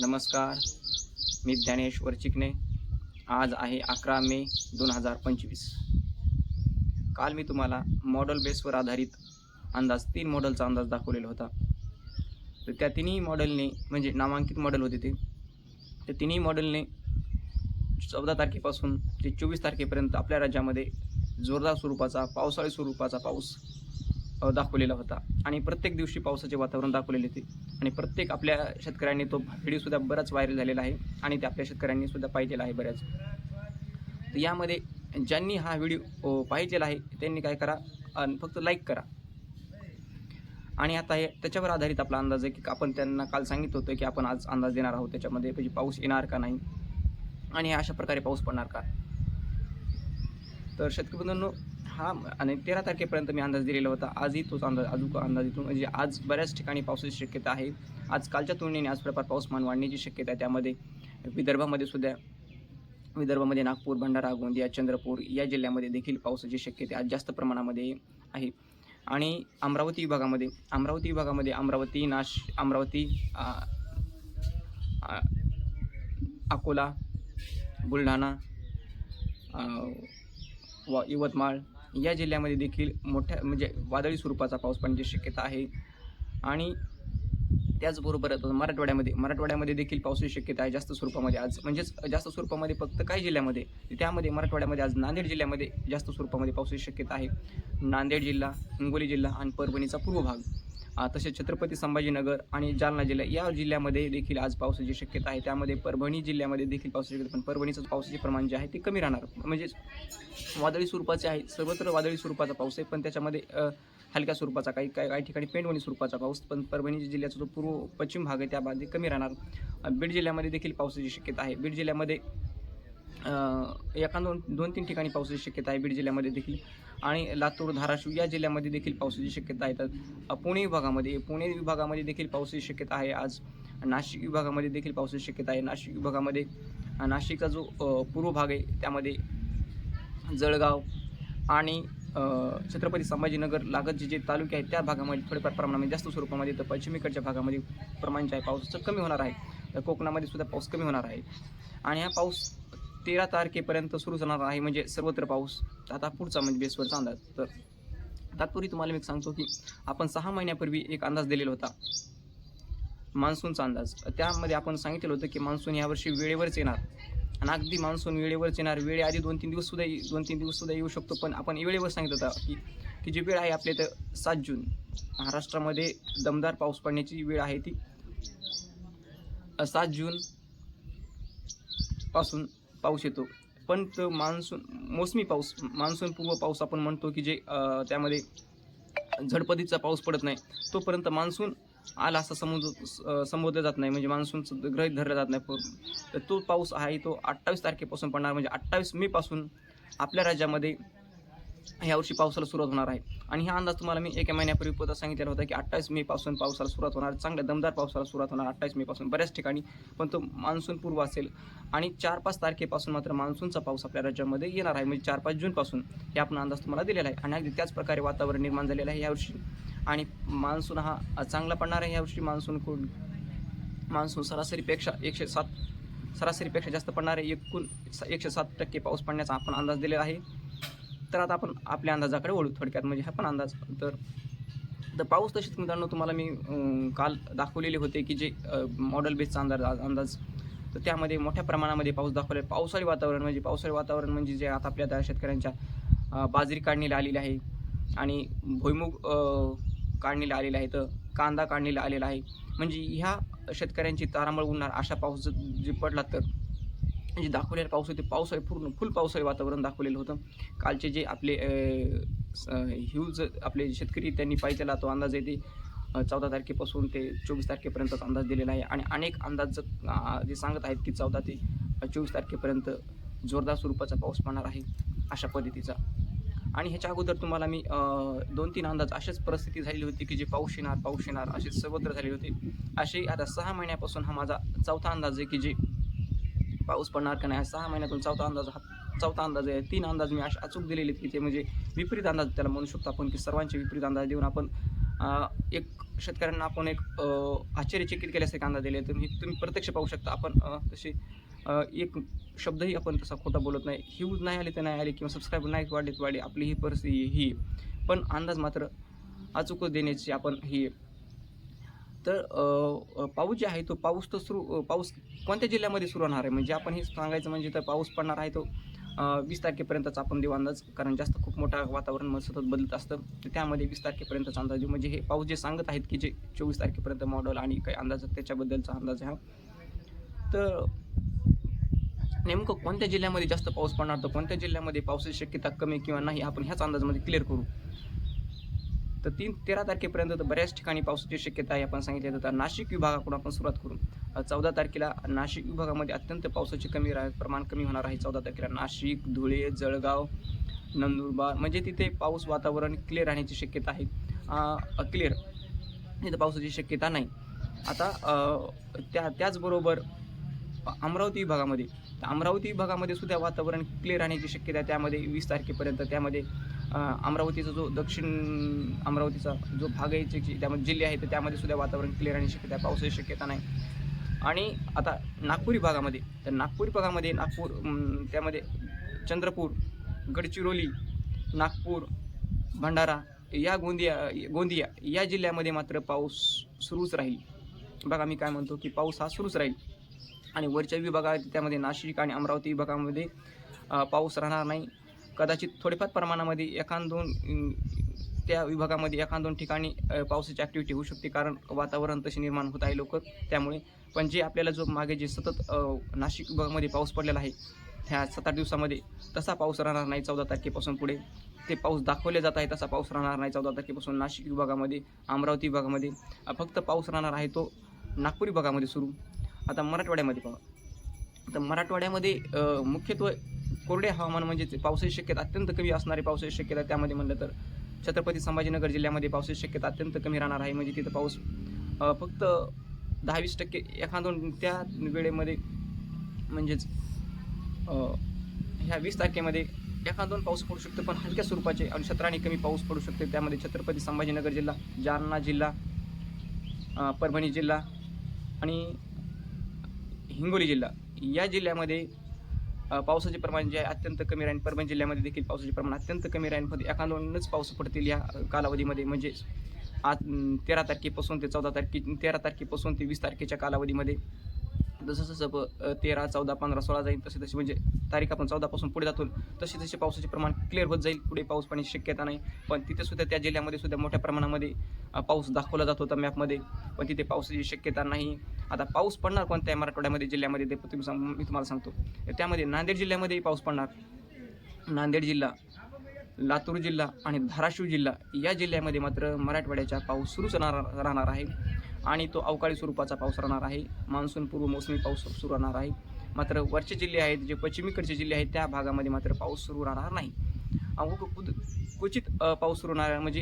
नमस्कार मी ज्ञानेश्वर चिकणे आज आहे अकरा मे दोन हजार पंचवीस. काल मी तुम्हाला मॉडल बेसवर आधारित अंदाज तीन मॉडेलचा अंदाज दाखवलेला होता. तर त्या तिन्ही मॉडेलने म्हणजे नामांकित मॉडेल होते ते. त्या तिन्ही मॉडेलने चौदा तारखेपासून ते चोवीस तारखेपर्यंत आपल्या राज्यामध्ये जोरदार स्वरूपाचा पावसाळी स्वरूपाचा पाऊस दाखवलेला होता. आणि प्रत्येक दिवशी पावसाचे वातावरण दाखवलेले होते. आणि प्रत्येक आपल्या शेतकऱ्यांनी तो व्हिडिओसुद्धा बराच व्हायरल झालेला आहे. आणि ते आपल्या शेतकऱ्यांनी सुद्धा आहे बऱ्याच. तर यामध्ये ज्यांनी हा व्हिडिओ पाहिजेला आहे त्यांनी काय करा फक्त लाईक करा. आणि आता हे त्याच्यावर आधारित आपला अंदाज आहे की आपण त्यांना काल सांगित होतं की आपण आज अंदाज देणार आहोत त्याच्यामध्ये म्हणजे पाऊस येणार का नाही. आणि अशा प्रकारे पाऊस पडणार का? तर शेतकरी बंधूंनो हा आणि तेरा तारखेपर्यंत मी अंदाज दिलेला होता. आजही तोच अंदाज अजून अंदाज येतो म्हणजे आज बऱ्याच ठिकाणी पावसाची शक्यता आहे. आज कालच्या तुलनेने आज प्रकार पाऊसमान वाढण्याची शक्यता आहे. त्यामध्ये विदर्भामध्ये सुद्धा विदर्भामध्ये नागपूर भंडारा गोंदिया चंद्रपूर या जिल्ह्यामध्ये देखील पावसाची शक्यता आज जास्त प्रमाणामध्ये आहे. आणि अमरावती विभागामध्ये अमरावती विभागामध्ये अमरावती नाश अमरावती अकोला बुलढाणा व यवतमाळ या जिल्ह्यामध्ये देखील मोठ्या म्हणजे वादळी स्वरूपाचा पाऊस पडण्याची म्हणजे शक्यता आहे. आणि त्याचबरोबर मराठवाड्यामध्ये मराठवाड्यामध्ये देखील पावसाची शक्यता आहे जास्त स्वरूपामध्ये आज. म्हणजेच जास्त स्वरूपामध्ये फक्त काही जिल्ह्यामध्ये त्यामध्ये मराठवाड्यामध्ये आज नांदेड जिल्ह्यामध्ये जास्त स्वरूपामध्ये पावसाची शक्यता आहे. नांदेड जिल्हा हिंगोली जिल्हा आणि परभणीचा पूर्व भाग. तसेच छत्रपती संभाजीनगर आणि जालना जिल्हा या जिल्ह्यामध्ये देखील आज पावसाची शक्यता आहे. त्यामध्ये परभणी जिल्ह्यामध्ये देखील पावसाची शक्यता पण परभणीचं पावसाचे प्रमाण जे आहे ते कमी राहणार. म्हणजेच वादळी स्वरूपाचे आहे. सर्वत्र वादळी स्वरूपाचा पाऊस आहे. पण त्याच्यामध्ये हलक्या स्वरूपाचा काही काही काही ठिकाणी पेंडवणी स्वरूपाचा पाऊस पण परभणी जिल्ह्याचा जो पूर्व पश्चिम भाग आहे त्यामध्ये कमी राहणार. बीड जिल्ह्यामध्ये देखील पावसाची शक्यता आहे. बीड जिल्ह्यामध्ये एका दोन दोन तीन ठिकाणी पावसाची शक्यता आहे बीड जिल्ह्यामध्ये देखील. आणि लातूर धाराशिव या जिल्ह्यामध्ये देखील पावसाची शक्यता आहे. तर पुणे विभागामध्ये पुणे विभागामध्ये देखील पावसाची शक्यता आहे. आज नाशिक विभागामध्ये देखील पावसाची शक्यता आहे. नाशिक विभागामध्ये नाशिकचा जो पूर्व भाग आहे त्यामध्ये जळगाव आणि छत्रपती संभाजीनगर लागत जे जे तालुके आहेत त्या भागामध्ये थोडेफार प्रमाणामध्ये जास्त स्वरूपामध्ये तर पश्चिमेकडच्या भागामध्ये प्रमाण जे आहे पावसाचं कमी होणार आहे. तर कोकणामध्ये सुद्धा पाऊस कमी होणार आहे. आणि हा पाऊस तेरा तारखेपर्यंत सुरू होणार आहे म्हणजे सर्वत्र पाऊस. आता पुढचा म्हणजे बेसवरचा अंदाज तर तात्पूर्वी तुम्हाला मी सांगतो की आपण सहा महिन्यापूर्वी एक अंदाज दिलेला होता. मान्सूनचा अंदाज. त्यामध्ये आपण सांगितलेलं होतं की मान्सून यावर्षी वेळेवरच येणार. आणि अगदी मान्सून वेळेवरच येणार. वेळे आधी दोन तीन दिवस सुद्धा दोन तीन दिवस सुद्धा येऊ शकतो. पण आपण वेळेवर सांगितलं होता की की जी वेळ आहे आपल्या इथं सात जून महाराष्ट्रामध्ये दमदार पाऊस पडण्याची वेळ आहे ती सात जून पासून पाऊस येतो. पण तो मान्सून मोसमी पाऊस मान्सून पूर्व पाऊस आपण म्हणतो की जे त्यामध्ये झडपदीचा पाऊस पडत नाही तोपर्यंत मान्सून आला असं समोर संबोधलं जात नाही. म्हणजे मान्सूनचं ग्रहित धरलं जात नाही. तर तो पाऊस आहे तो अठ्ठावीस तारखेपासून पडणार. म्हणजे अठ्ठावीस मे पासून आपल्या राज्यामध्ये यावर्षी पावसाला सुरुवात होणार आहे. आणि हा अंदाज तुम्हाला मी एका महिन्यापूर्वी पुन्हा सांगितलेला होता की अठ्ठावीस मे पासून पावसाला सुरुवात होणार. चांगल्या दमदार पावसाला सुरुवात होणार अठ्ठावीस मे पासून बऱ्याच ठिकाणी. पण तो मान्सून पूर्व असेल. आणि चार पाच तारखेपासून मात्र मान्सूनचा पाऊस आपल्या राज्यामध्ये येणार आहे. म्हणजे चार पाच जूनपासून हे आपण अंदाज तुम्हाला दिलेला आहे. आणि अगदी त्याच प्रकारे वातावरण निर्माण झालेलं आहे. यावर्षी आणि मान्सून हा चांगला पडणार आहे यावर्षी मान्सून खूप मान्सून सरासरीपेक्षा एकशे सात सरासरीपेक्षा जास्त पडणार आहे. एकूण एकशे सात टक्के पाऊस पडण्याचा आपण अंदाज दिलेला आहे. तर आता आपण आपल्या अंदाजाकडे वळू थोडक्यात. म्हणजे हा पण अंदाज. तर तर पाऊस तसेच मित्रांनो तुम्हाला मी काल दाखवलेले होते की जे मॉडेल बेसचा अंदाज अंदाज. तर त्यामध्ये मोठ्या प्रमाणामध्ये पाऊस दाखवले. पावसाळी वातावरण म्हणजे पावसाळी वातावरण म्हणजे जे आता आपल्या त्या शेतकऱ्यांच्या बाजरी काढणीला आलेली आहे. आणि भुईमुग काढणीला आलेला आहे तर कांदा काढणीला आलेला आहे. म्हणजे ह्या शेतकऱ्यांची तारांबळ उडणार अशा पाऊस जर- जे पडला तर जे दाखवलेला पाऊस होते पावसाळी पूर्ण फुल पावसाळी वातावरण दाखवलेलं होतं. कालचे जे आपले ह्यूज आपले शेतकरी त्यांनी पाहिजेला तो अंदाज येते चौदा तारखेपासून ते चोवीस तारखेपर्यंतचा अंदाज दिलेला आहे. आणि अनेक अंदाज जे सांगत आहेत की चौदा ते चोवीस तारखेपर्यंत जोरदार स्वरूपाचा पाऊस पडणार आहे अशा पद्धतीचा. आणि ह्याच्या अगोदर तुम्हाला मी दोन तीन अंदाज अशीच परिस्थिती झालेली होती की जे पाऊस येणार पाऊस येणार असे सर्वत्र झाली होते. असे आता सहा महिन्यापासून हा माझा चौथा अंदाज आहे की जे पाऊस पडणार का नाही सहा महिन्यातून चौथा अंदाज हा चौथा अंदाज आहे. तीन अंदाज मी अशा अचूक दिलेले आहेत की ते म्हणजे विपरीत अंदाज त्याला म्हणू शकतो आपण की सर्वांचे विपरीत अंदाज देऊन आपण एक शेतकऱ्यांना आपण एक अ, आश्चर्यचकित केल्यासारखे अंदाज दिले. तर तुम्ही प्रत्यक्ष पाहू शकता आपण तशी एक शब्दही आपण तसा खोटा बोलत नाही. व्ह्यूज नाही आले तर नाही आले किंवा सबस्क्राईबर नाही वाढले तर वाढले आपली ही परिस्थिती ही. आहे. पण अंदाज मात्र अचूकच देण्याची आपण ही. तर पाऊस जे आहे तो पाऊस तर सुरू पाऊस कोणत्या जिल्ह्यामध्ये सुरू होणार आहे? म्हणजे आपण हे सांगायचं म्हणजे तर पाऊस पडणार आहे तो वीस तारखेपर्यंतचा आपण देऊ अंदाज. कारण जास्त खूप मोठा वातावरण मग सतत बदलत असतं. तर त्यामध्ये वीस तारखेपर्यंतचा अंदाज देऊ म्हणजे हे पाऊस जे सांगत आहेत की जे चोवीस तारखेपर्यंत मॉडल आणि काही अंदाज त्याच्याबद्दलचा अंदाज हा. तर नेमकं कोणत्या जिल्ह्यामध्ये जास्त पाऊस पडणार? तर कोणत्या जिल्ह्यामध्ये पावसाची शक्यता कमी किंवा नाही? आपण ह्याच अंदाजमध्ये क्लिअर करू. तर तीन तेरा तारखेपर्यंत तर बऱ्याच ठिकाणी पावसाची शक्यता आहे आपण सांगितलं तर नाशिक विभागाकडून आपण सुरुवात करू. चौदा तारखेला नाशिक विभागामध्ये अत्यंत पावसाची कमी राह प्रमाण कमी होणार आहे. चौदा तारखेला नाशिक धुळे जळगाव नंदुरबार म्हणजे तिथे पाऊस वातावरण क्लिअर राहण्याची शक्यता आहे. क्लिअर तिथं पावसाची शक्यता नाही. आता त्या त्याचबरोबर अमरावती विभागामध्ये तर अमरावती विभागामध्ये सुद्धा वातावरण क्लिअर राहण्याची शक्यता आहे. त्यामध्ये वीस तारखेपर्यंत त्यामध्ये अमरावतीचा जो दक्षिण अमरावतीचा जो भाग आहे जे- त्यामध्ये जिल्हे आहेत तर त्यामध्ये सुद्धा वातावरण क्लिअर राहण्याची शक्यता आहे. पावसाची शक्यता नाही. आणि आता नागपूर विभागामध्ये तर नागपूर भागामध्ये नागपूर त्यामध्ये चंद्रपूर गडचिरोली नागपूर भंडारा या गोंदिया गोंदिया या जिल्ह्यामध्ये मात्र पाऊस सुरूच राहील. बघा मी काय म्हणतो की पाऊस हा सुरूच राहील. आणि वरच्या विभागात त्यामध्ये नाशिक आणि अमरावती विभागामध्ये पाऊस राहणार नाही. कदाचित थोडेफार प्रमाणामध्ये एखाद दोन त्या विभागामध्ये एखाद दोन ठिकाणी पावसाची ॲक्टिव्हिटी होऊ शकते कारण वातावरण तसे निर्माण होत आहे लवकर. त्यामुळे पण जे आपल्याला जो मागे जे सतत नाशिक विभागामध्ये पाऊस पडलेला आहे ह्या सात आठ दिवसामध्ये तसा पाऊस राहणार नाही चौदा तारखेपासून पुढे. ते पाऊस दाखवले जात आहे तसा पाऊस राहणार नाही चौदा तारखेपासून नाशिक विभागामध्ये अमरावती विभागामध्ये. फक्त पाऊस राहणार आहे तो नागपूर विभागामध्ये सुरू. आता मराठवाड्यामध्ये पाहू आता मराठवाड्यामध्ये मुख्यत्वे कोरडे हवामान म्हणजे पावसाची शक्यता अत्यंत कमी असणारी पावसाची शक्यता त्यामध्ये म्हणलं तर छत्रपती संभाजीनगर जिल्ह्यामध्ये पावसाची शक्यता अत्यंत कमी राहणार आहे. म्हणजे तिथं पाऊस फक्त दहावीस टक्के एखादं त्या वेळेमध्ये म्हणजेच ह्या वीस तारखेमध्ये एखाद दोन पाऊस पडू शकतो पण हलक्या स्वरूपाचे आणि क्षेत्राने कमी पाऊस पडू शकते. त्यामध्ये छत्रपती संभाजीनगर जिल्हा जालना जिल्हा परभणी जिल्हा आणि हिंगोली जिल्हा. या जिल्ह्यामध्ये पावसाचे प्रमाण जे आहे अत्यंत कमी राहील परभणी जिल्ह्यामध्ये देखील पावसाचे प्रमाण अत्यंत कमी राहील मध्ये एखाद पाऊस पडतील या कालावधीमध्ये. म्हणजे आज तेरा तारखेपासून ते चौदा तारखे तेरा तारखेपासून ते वीस तारखेच्या कालावधीमध्ये जसं जसं प- तेरा चौदा पंधरा सोळा जाईल तसे तसे म्हणजे तारीख आपण चौदापासून पुढे जातो. तसे तसे पावसाचे प्रमाण क्लिअर होत जाईल. पुढे पाऊस पाण्याची शक्यता नाही. पण तिथे सुद्धा त्या जिल्ह्यामध्ये सुद्धा मोठ्या प्रमाणामध्ये पाऊस दाखवला जात होता मॅपमध्ये पण तिथे पावसाची शक्यता नाही. आता पाऊस पडणार कोणत्या मराठवाड्यामध्ये जिल्ह्यामध्ये ते तुम्ही सांग मी तुम्हाला सांगतो. त्यामध्ये नांदेड जिल्ह्यामध्येही पाऊस पडणार. नांदेड जिल्हा लातूर जिल्हा आणि धाराशिव जिल्हा या जिल्ह्यामध्ये मात्र मराठवाड्याचा पाऊस सुरूच राहणार राहणार आहे. आणि तो अवकाळी स्वरूपाचा पाऊस राहणार आहे. मान्सून पूर्व मोसमी पाऊस सुरू राहणार आहे. मात्र वरचे जिल्हे आहेत जे पश्चिमेकडचे जिल्हे आहेत त्या भागामध्ये मात्र पाऊस सुरू राहणार नाही. कुद- क्वचित पाऊस सुरू राहणार म्हणजे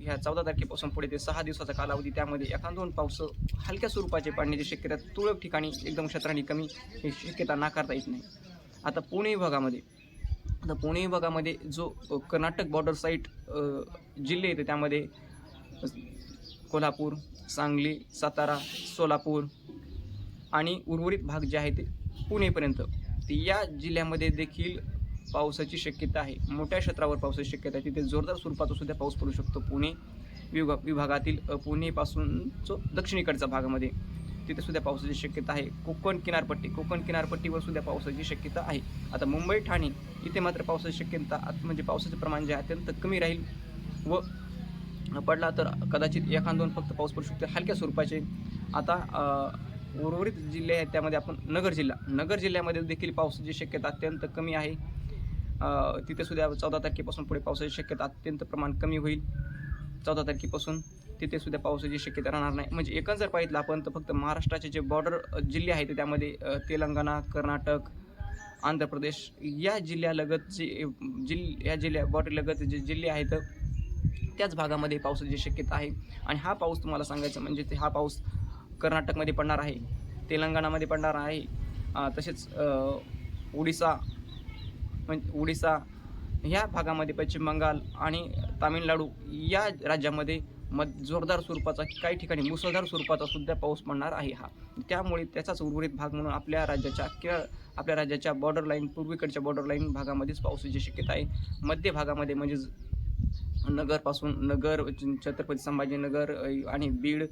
ह्या चौदा तारखेपासून पुढे ते सहा दिवसाचा कालावधी त्यामध्ये एखाद दोन पाऊस हलक्या स्वरूपाचे पडण्याची शक्यता तुरळक ठिकाणी एकदम क्षेत्राने कमी ही शक्यता नाकारता येत नाही. आता पुणे विभागामध्ये आता पुणे विभागामध्ये जो कर्नाटक बॉर्डर साईट जिल्हे येते त्यामध्ये कोल्हापूर सांगली सातारा सोलापूर आणि उर्वरित भाग जे आहे ते पुणेपर्यंत. या जिल्ह्यामध्ये देखील पावसाची शक्यता आहे. मोठ्या क्षेत्रावर पावसाची शक्यता आहे. तिथे जोरदार स्वरूपाचा सुद्धा पाऊस पडू शकतो पुणे विभाग विभागातील पुणेपासून जो दक्षिणेकडच्या भागामध्ये. तिथे सुद्धा पावसाची शक्यता आहे. कोकण किनारपट्टी कोकण किनारपट्टीवर सुद्धा पावसाची शक्यता आहे. आता मुंबई ठाणे इथे मात्र पावसाची शक्यता म्हणजे पावसाचे प्रमाण जे आहे अत्यंत कमी राहील व पडला तर कदाचित एखाद दोन फक्त पाऊस पडू शकते हलक्या स्वरूपाचे. आता उर्वरित जिल्हे आहेत त्यामध्ये आपण नगर जिल्हा. नगर जिल्ह्यामध्ये देखील पावसाची शक्यता अत्यंत कमी आहे. तिथे सुद्धा चौदा तारखेपासून पुढे पावसाची शक्यता अत्यंत प्रमाण कमी होईल. चौदा तारखेपासून तिथे सुद्धा पावसाची शक्यता राहणार नाही. म्हणजे एकच जर पाहिलं आपण तर फक्त महाराष्ट्राचे जे बॉर्डर जिल्हे आहेत त्यामध्ये तेलंगणा कर्नाटक आंध्र प्रदेश या जिल्ह्यालगतचे जिल्ह या जिल्ह्या बॉर्डरलगत जे जिल्हे आहेत त्याच भागामध्ये पावसाची शक्यता आहे. आणि हा पाऊस तुम्हाला सांगायचं म्हणजे ते हा पाऊस कर्नाटकमध्ये पडणार आहे तेलंगणामध्ये पडणार आहे तसेच उडीसा ओडिसा म्हणजे ओडिसा ह्या भागामध्ये पश्चिम बंगाल आणि तामिळनाडू या राज्यामध्ये मध जोरदार स्वरूपाचा काही ठिकाणी मुसळधार स्वरूपाचा सुद्धा पाऊस पडणार आहे हा. त्यामुळे त्याचाच उर्वरित भाग म्हणून आपल्या राज्याच्या किंवा आपल्या राज्याच्या बॉर्डर लाईन पूर्वीकडच्या बॉर्डर लाईन भागामध्येच पावसाची शक्यता आहे. मध्य भागामध्ये म्हणजेच नगरपासून नगर छत्रपती संभाजीनगर आणि बीड.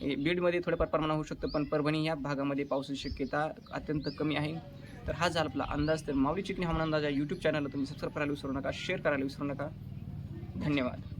हे बीडमध्ये थोड्याफार प्रमाणात होऊ शकतं पण परभणी या भागामध्ये पावसाची शक्यता अत्यंत कमी आहे. तर हा झाला आपला अंदाज. तर माऊली चिकणी हवामान अंदाज या यूट्यूब चॅनलला तुम्ही सबस्क्राईब करायला विसरू नका शेअर करायला विसरू नका. धन्यवाद.